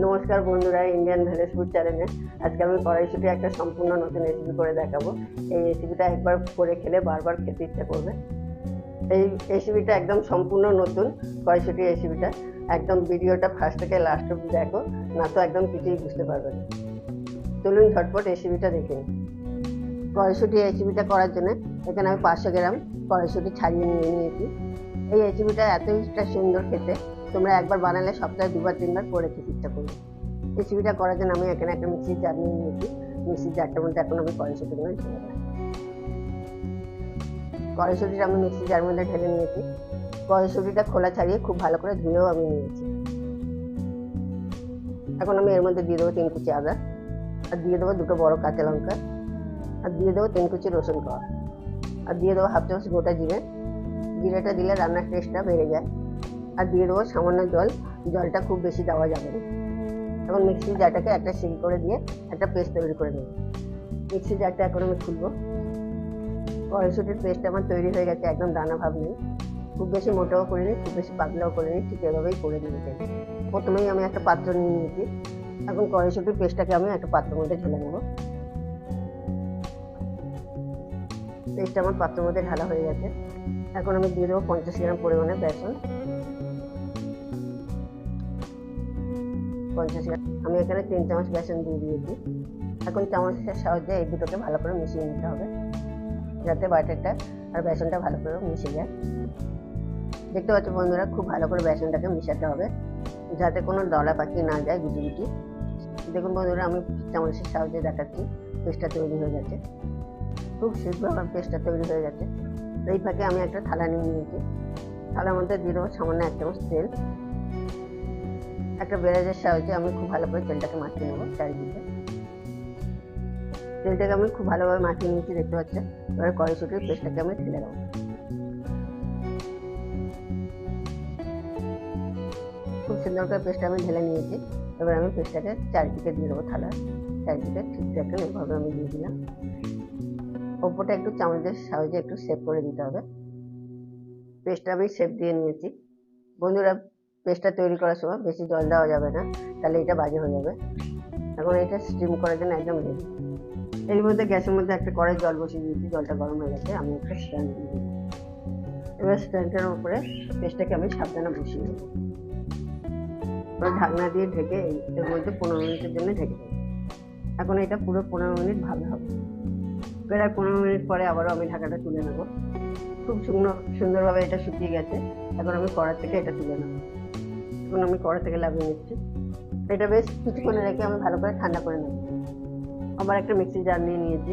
নমস্কার বন্ধুরা Indian village food চ্যানেলে আজকে আমি কড়াইশুটি একটা সম্পূর্ণ নতুন রেসিপি করে দেখাবো। এই রেসিপিটা একবার করে খেলে বারবার খেতে ইচ্ছে করবে। এই রেসিপিটা একদম সম্পূর্ণ নতুন কড়াইশুটি রেসিপিটা একদম ভিডিওটা ফার্স্ট থেকে লাস্ট অব্দি দেখো, না তো একদম কিছুই বুঝতে পারবে না। চলুন ঝটপট রেসিপিটা দেখে নিই। কড়াইশুটি রেসিপিটা করার জন্য এখানে আমি পাঁচশো গ্রাম কড়াইশুটি ছাড়িয়ে নিয়ে নিয়েছি। এই রেসিপিটা এতটা সুন্দর খেতে। তোমরা একবার বানালে সপ্তাহে দুবার, তিনবার করে ইচ্ছা করবে। রেসিপিটা করার জন্য আমি এখানে একটা মিক্সির জার নিয়ে নিয়েছি। মিক্সির জারটার মধ্যে এখন আমি কড়াইশুটিগুলো ঢেলে দেবো কড়াইশুটিটা আমি মিক্সির জার মধ্যে ঢেলে নিয়েছি। কড়াইশুটিটা খোলা ছাড়িয়ে খুব ভালো করে ধুয়েও আমি নিয়েছি। এখন আমি এর মধ্যে দিয়ে দেবো তিন কুচি আদা। আর দিয়ে দেবো দুটো বড় কাঁচা লঙ্কা। আর দিয়ে দেবো তিন কুচি রসুন খাওয়া আর দিয়ে দেবো হাফ চামচ গোটা জিরে। জিরেটা দিলে রান্নার টেস্টটা বেড়ে যায়। আর দিয়ে দেবো সামান্য জল। জলটা খুব বেশি দেওয়া যাবে না। এখন মিক্সির জারটাকে একটা সিল করে দিয়ে একটা পেস্ট তৈরি করে নেব। মিক্সির জারটা এখন আমি খুলবো। কড়াইশুটির পেস্ট আমার তৈরি হয়ে গেছে, একদম দানা ভাব নেই। খুব বেশি মোটাও করিনি, খুব বেশি পাতলাও করিনি, ঠিক এভাবেই করে নিয়েছি প্রথমেই আমি একটা পাত্র নিয়ে নিয়েছি। এখন কড়াইশুটির পেস্টটাকে আমি একটা পাত্রের মধ্যে ঢেলে নেব। পেস্ট আমার পাত্রের মধ্যে ঢালা হয়ে গেছে। এখন আমি দিয়ে দেবো পঞ্চাশ গ্রাম পরিমাণে বেসন। পঞ্চাশ গ্রাম আমি এখানে তিন চামচ বেসন দিয়ে দিয়েছি। এখন চামচের সাহায্যে এই দুটোকে ভালো করে মিশিয়ে নিতে হবে। যাতে বাটারটা আর বেসনটা ভালো করে মিশে যায়। দেখতে পাচ্ছ বন্ধুরা, খুব ভালো করে বেসনটাকে মিশাতে হবে। যাতে কোনো দলা পাখি না যায় গুটি গুটি দেখুন বন্ধুরা, আমি চামচের সাহায্যে দেখাচ্ছি, পেস্টটা তৈরি হয়ে গেছে। খুব শীঘ্র আমার পেস্টটা তৈরি হয়ে গেছে। এই ফাঁকে আমি একটা থালা নিয়ে নিয়েছি। থালার মধ্যে দিয়ে দেবো সামান্য এক চামচ তেল। একটা বেরাজের সাহায্যে আমি খুব ভালো করে তেলটাকে মাখিয়ে নেব চারিদিকে। তেলটাকে আমি খুব ভালোভাবে মাখিয়ে নিয়েছি, দেখতে পাচ্ছেন এবার কড়াইশুটির পেস্টটাকে আমি ঢেলে দেবো। খুব সুন্দর করে পেস্টটা আমি ঢেলে নিয়েছি। এবার আমি পেস্টটাকে চারিদিকে দিয়ে দেবো থালা। চারিদিকে ঠিক দেখেন এইভাবে আমি দিয়ে দিলাম। ওপরটা একটু চামচের সাহায্যে একটু সেভ করে দিতে হবে। পেস্টটা আমি সেভ দিয়ে নিয়েছি। বন্ধুরা পেস্টটা তৈরি করার সময় বেশি জল দেওয়া যাবে না, তাহলে এটা বাজে হয়ে যাবে। এখন এটা স্টিম করার জন্য একদম রেডি এর মধ্যে গ্যাসের মধ্যে একটা কড়াই জল বসিয়ে দিয়েছি, জলটা গরম হয়ে গেছে, আমি একটা স্ট্যান্ড দিয়ে দিই এবার স্ট্যান্ডের উপরে পেস্টটাকে আমি সাবধানে বসিয়ে দেবো। এবার ঢাকনা দিয়ে ঢেকে এর মধ্যে পনেরো মিনিটের জন্য ঢেকে দেবো। এখন এটা পুরো পনেরো মিনিট ভালো হবে। প্রায় পনেরো মিনিট পরে আবারও আমি ঢাকাটা তুলে নেব। খুব সুন্দর সুন্দরভাবে এটা শুকিয়ে গেছে। এখন আমি কড়ার থেকে এটা তুলে নেব। এখন আমি কড়া থেকে লাগিয়ে নিচ্ছি। এটা বেশ কিছুক্ষণ রেখে আমি ভালো করে ঠান্ডা করে নেব। আবার একটা মিক্সি জার নিয়ে নিয়েছি।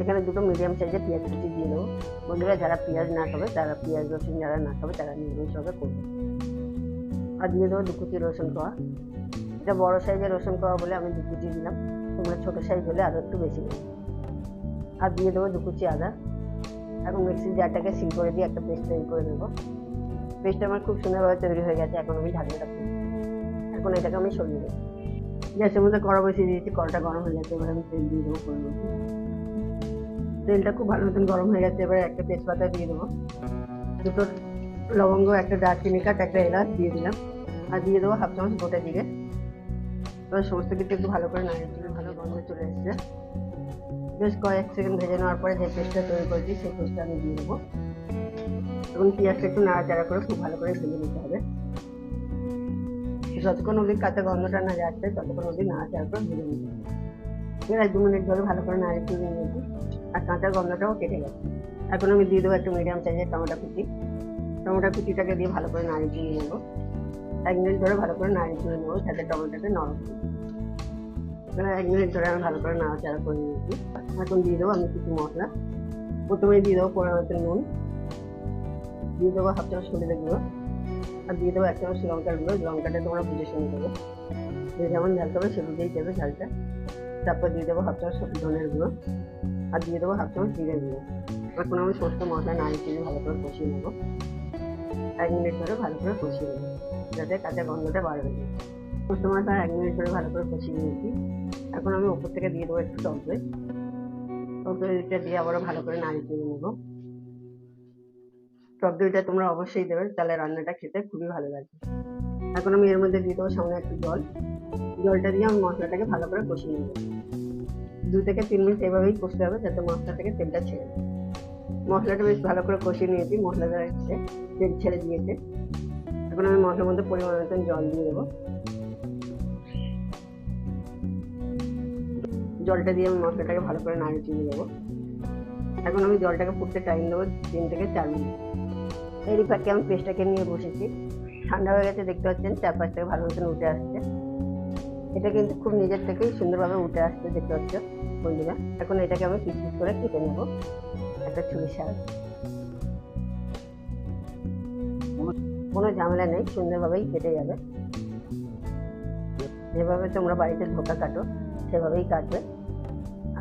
এখানে দুটো মিডিয়াম সাইজের পেঁয়াজ কুচি দিয়ে দেবো। বন্ধুরা, যারা পেঁয়াজ না খাবে, তারা পেঁয়াজ, রসুন, যারা না খাবে, তারা নিরামিষভাবে করবে। আর দিয়ে দেবো দু কুচি রসুন কোয়া। এটা বড়ো সাইজের রসুন কোয়া বলে আমি দু কুচি দিলাম। তোমরা ছোটো সাইজ হলে আরও একটু বেশি দেবে আর দিয়ে দেবো দু কুচি আদা। এখন মিক্সির জারটাকে সিল করে দিয়ে একটা পেস্ট তৈরি করে নেব। পেস্টটা আমার খুব সুন্দরভাবে তৈরি হয়ে গেছে, এখন আমি ঢাকনাটা এখন এটাকে আমি সরিয়ে দেবো গ্যাসের মধ্যে কড়া বসিয়ে দিয়েছি, কড়াটা গরম হয়ে গেছে, এবার আমি তেল দিয়ে দেবো পরিমাণ তেলটা খুব ভালো মতন গরম হয়ে গেছে, এবার একটা তেজপাতা দিয়ে দেবো। দুটো লবঙ্গ, একটা দারচিনি কাঠ, একটা এলাচ দিয়ে দিলাম। আর দিয়ে দেবো হাফ চামচ গোটা জিরে। এবার সমস্ত কিছু একটু ভালো করে নাড়িয়ে দিলে ভালো গন্ধ চলে এসেছে। বেশ কয়েক সেকেন্ড ভেজে নেওয়ার পরে যে পেস্টটা তৈরি করেছি, সেই পেস্টটা আমি দিয়ে দেবো। এবং পেঁয়াজটা একটু নাড়াচাড়া করে খুব ভালো করে ভেজে নিতে হবে। যতক্ষণ অবধি কাঁচা গন্ধটা না যাচ্ছে, ততক্ষণ অবধি নাড়াচাড়া করে ভেজে নিতে হবে। প্রায় দু মিনিট ধরে ভালো করে নাড়িয়ে চিড়ে নিয়েছি, আর কাঁচা গন্ধটাও কেটে গেছে। এখন আমি দিয়ে দেবো একটু মিডিয়াম সাইজের টমেটো কুচি। টমেটো কুচিটাকে দিয়ে ভালো করে নাড়িয়ে চিড়ে নেব। এক মিনিট ধরে ভালো করে নাড়িয়ে চিড়ে নেব, যাতে টমেটোটা নরম এখানে এক মিনিট ধরে আমি ভালো করে নাড়াচাড়া করে নিয়েছি। এখন দিয়ে দেবো আমি কিছু মশলা। প্রথমে দিয়ে দেবো মতো নুন। দিয়ে দেবো হাফ চামচ গুঁড়ো। আর দিয়ে দেবো এক চামচ লঙ্কার গুঁড়ো। লঙ্কাটা তোমরা বুঝে শুনে দেবো। যে যেমন ঝাল খাবে সে বুঝেই দেবে ঝালটা। তারপর দিয়ে দেবো হাফ চামচ ধনের গুঁড়ো। আর দিয়ে দেবো হাফ চামচ জিরে গুঁড়ো। এখন আমি সমস্ত মশলা নাড়িয়ে চিনি ভালো করে কষিয়ে নেব। এক মিনিট ধরে ভালো করে কষিয়ে নেব। যাতে কাঁচা গন্ধটা বাড়বে। না সমস্ত মশলা এক মিনিট ধরে ভালো করে কষিয়ে নিয়েছি। এখন আমি ওপর থেকে দিয়ে দেবো একটু টক দই। টক দইটা দিয়ে আবারও ভালো করে নাড়িয়ে নেব। টক দইটা তোমরা অবশ্যই দেবে, তাহলে রান্নাটা খেতে খুবই ভালো লাগবে। এখন আমি এর মধ্যে দিয়ে দেবো সামনে একটু জল। জলটা দিয়ে আমি মশলাটাকে ভালো করে কষিয়ে নেব। দু থেকে তিন মিনিট এভাবেই কষতে হবে, যাতে মশলা থেকে তেলটা ছেড়ে। মশলাটা বেশ ভালো করে কষিয়ে নিয়েছি মশলাটা এসে তেল ছেড়ে দিয়েছে। এখন আমি মশলার মধ্যে পরিমাণ মতন জল দিয়ে দেবো। জলটা দিয়ে আমি মশলাটাকে ভালো করে নাড়িয়ে চিনি দেবো এখন আমি জলটাকে ফুটতে টাইম দেবো তিন থেকে চার মিনিট। এরই ফাঁকে আমি পেস্টটাকে নিয়ে বসেছি। ঠান্ডা হয়ে গেছে, দেখতে পাচ্ছেন চার পাঁচ থেকে ভালো মতন উঠে আসছে। এটা কিন্তু খুব নিজের থেকেই সুন্দরভাবে উঠে আসছে, দেখতে পাচ্ছ বন্ধুরা। এখন এটাকে আমি পিস পিস করে কেটে নেব একটা ছুরির সাহায্যে। কোনো ঝামেলা নেই, সুন্দরভাবেই কেটে যাবে। যেভাবে তোমরা বাড়িতে ধোকা কাটো, সেভাবেই কাটবে।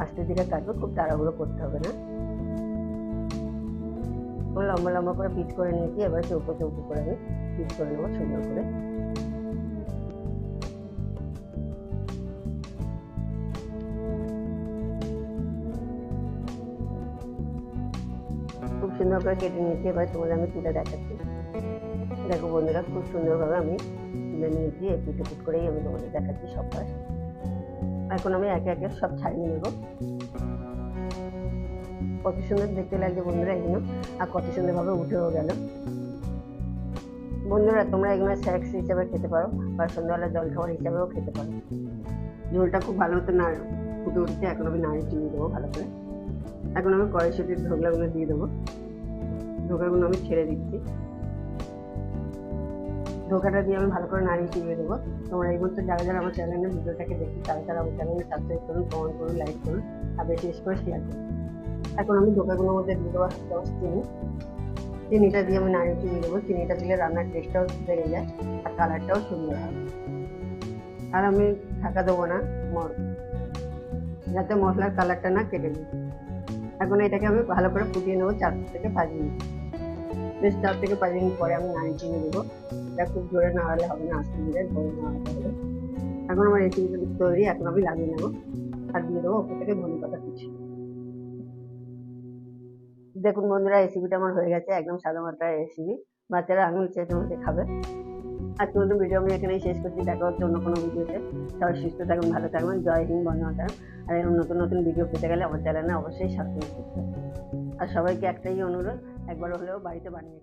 আস্তে ধীরে কাটবে, খুব তাড়াহুড়ো করতে হবে না। পুরো লম্বা লম্বা করে পিস করে নিয়েছি, এবার চৌকো চৌকো করে আমি পিস করে নেব সুন্দর করে। খুব সুন্দর করে কেটে নিয়েছি, এবার তোমাদের আমি তুলে দেখাচ্ছি। দেখো বন্ধুরা, খুব সুন্দরভাবে আমি তুলে নিয়েছি, এপিট এপিট করেই আমি তোমাদের দেখাচ্ছি সব এখন আমি একে একে সব ছাড়িয়ে নেব। কত সুন্দর দেখতে লাগছে বন্ধুরা এগুলো, আর কত সুন্দরভাবে উঠেও গেল। বন্ধুরা, তোমরা এগুলো স্ন্যাক্স হিসেবে খেতে পারো, বা সন্ধ্যাবেলা জল খাবার হিসাবেও খেতে পারো। ঝোলটা খুব ভালো মতো না, ফুটে উঠছে, এখন আমি নাড়িয়ে চিনি দেবো ভালো করে। এখন আমি কড়াইশুটির ঢোকলাগুলো দিয়ে দেবো। ধোকাগুলো আমি ছেড়ে দিচ্ছি। ধোকাটা দিয়ে আমি ভালো করে নাড়িয়ে চিবিয়ে দেবো। তোমরা এই মুহূর্তে যারা যারা আমার চ্যানেলে ভিডিওটাকে দেখি তারা তারা আমার চ্যানেলে সাবস্ক্রাইব করুন কমেন্ট করুন লাইক করুন, আর বেশি বেশি করে শেয়ার করুন। এখন আমি ধোকাগুলোর মধ্যে দিয়ে দেবো চামচ চিনি। চিনিটা দিয়ে আমি নাড়িয়ে চিবিয়ে দেবো, চিনিটা দিলে রান্নার টেস্টটাও বেড়ে যায় আর কালারটাও সুন্দর হবে আর আমি ঢাকা দেবো না যাতে মশলার কালারটা না কেটে যায়। এখন এটাকে আমি ভালো করে ফুটিয়ে নেব চার থেকে পাঁচ মিনিট। বেশ চার থেকে পাঁচ মিনিট পরে আমি নাড়িয়ে চিনি দেবো। এটা খুব জোরে নাড়ালে হবে না, আস্তে ধীরে ধরে নাড়াতে হবে। এখন আমার রেসিপি তৈরি, এখন আমি লাগিয়ে নেব। আর দিয়ে দেবো ওপর থেকে ধনে পাতা। দেখুন বন্ধুরা রেসিপিটা আমার হয়ে গেছে, একদম সাদা মাত্রা রেসিপি বাচ্চারা আঙুল চেয়ে তোমাকে খাবে আজকে মতো ভিডিও আমি এখানেই শেষ করছি, দেখা হচ্ছে অন্য কোনো ভিডিওতে সবাই সুস্থ থাকবেন ভালো থাকবেন জয় হিন্দ বন্ধ মাতারাম। আর এরকম নতুন নতুন ভিডিও পেতে গেলে আমার চ্যানেলে অবশ্যই সাবস্ক্রাইব করতে আর সবাইকে একটাই অনুরোধ, একবার হলেও বাড়িতে বানিয়ে